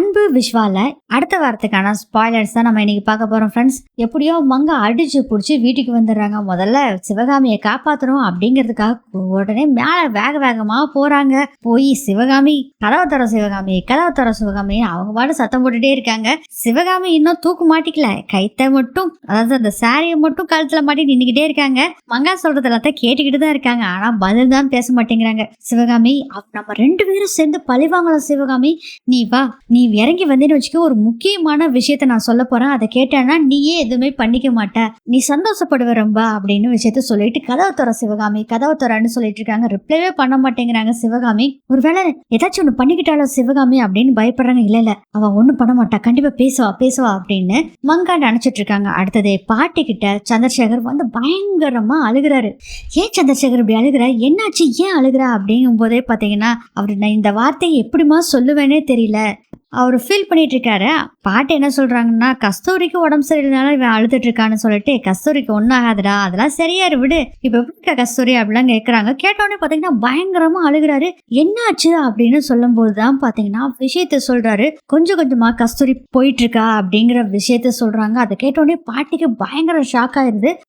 அன்பு விஸ்வால அடுத்த வாரத்துக்கான ஸ்பாய்லர்ஸ் தான் நம்ம இன்னைக்கு பார்க்க போறோம் ஃப்ரெண்ட்ஸ் எப்படியோ மங்க அடிச்சு பிடிச்சி வீட்டுக்கு வந்துடுறாங்க. முதல்ல சிவகாமியை காப்பாத்தணும் அப்படிங்கிறதுக்காக உடனே மேல வேக வேகமா போறாங்க. போய் சிவகாமி கதவை தர சிவகாமி கதவை தர சிவகாமி அவங்க பாட்டு சத்தம் போட்டுட்டே இருக்காங்க. சிவகாமி இன்னும் தூக்கு மாட்டிக்கல. கைத்தை மட்டும் அதாவது அந்த சாரியை மட்டும் கழுத்துல மாட்டி நின்னுக்கிட்டே இருக்காங்க. மங்கா சொல்றது எல்லாத்தையும் கேட்டுக்கிட்டு தான் இருக்காங்க. ஆனா பதில் தான் பேச மாட்டேங்கிறாங்க. சிவகாமி நம்ம ரெண்டு பேரும் சேர்ந்து பழிவாங்கலாம் சிவகாமி. நீ வா நீ இறங்கி வந்தேன்னு வச்சுக்க ஒரு முக்கியமான விஷயத்த நான் சொல்ல போறேன். அதை கேட்டேன்னா நீயே எதுவுமே பண்ணிக்க மாட்ட. நீ சந்தோஷப்படுவ ரொம்ப அப்படின்னு விஷயத்த சொல்லிட்டு கதவை தர சிவகாமி கதவை தரன்னு சொல்லிட்டு இருக்காங்க. ரிப்ளைவே பண்ண மாட்டேங்கிறாங்க சிவகாமி. ஒருவேளை ஏதாச்சும் ஒன்று பண்ணிக்கிட்டாலோ சிவகாமி அப்படின்னு பயப்படுறாங்க. இல்ல இல்ல அவ ஒண்ணும் பண்ண மாட்டா. கண்டிப்பா பேசுவா பேசுவா அப்படின்னு மங்கா நினைச்சிட்டு இருக்காங்க. அடுத்தது பாட்டி கிட்ட சந்திரசேகர் வந்து பயங்கரமா அழுகுறாரு. ஏன் சந்திரசேகர் இப்படி அழுகுற? என்னாச்சு? ஏன் அழுகுற? அப்படிங்கும் போதே பாத்தீங்கன்னா அவர் நான் இந்த வார்த்தையை எப்படிமா சொல்லுவேனே தெரியல. அவர் ஃபீல் பண்ணிட்டு இருக்காரு பாட்டு என்ன சொல்றாங்கன்னா கஸ்தூரிக்கு உடம்பு சரியில்லைனால இவன் அழுதுட்டு இருக்கான்னு சொல்லிட்டு கஸ்தூரிக்கு ஒன்றாகாதுடா அதெல்லாம் சரியாரு விடு. இப்போ எப்படி இருக்கா கஸ்தூரி? அப்படிலாம் கேட்குறாங்க கேட்டோடனே பார்த்தீங்கன்னா பயங்கரமா அழுகுறாரு. என்னாச்சு? அப்படின்னு சொல்லும்போது தான் பார்த்தீங்கன்னா விஷயத்த சொல்றாரு. கொஞ்சம் கொஞ்சமா கஸ்தூரி போயிட்டு இருக்கா அப்படிங்கிற விஷயத்த சொல்றாங்க. அதை கேட்டோடனே பாட்டிக்கு பயங்கர ஷாக் ஆயிருது.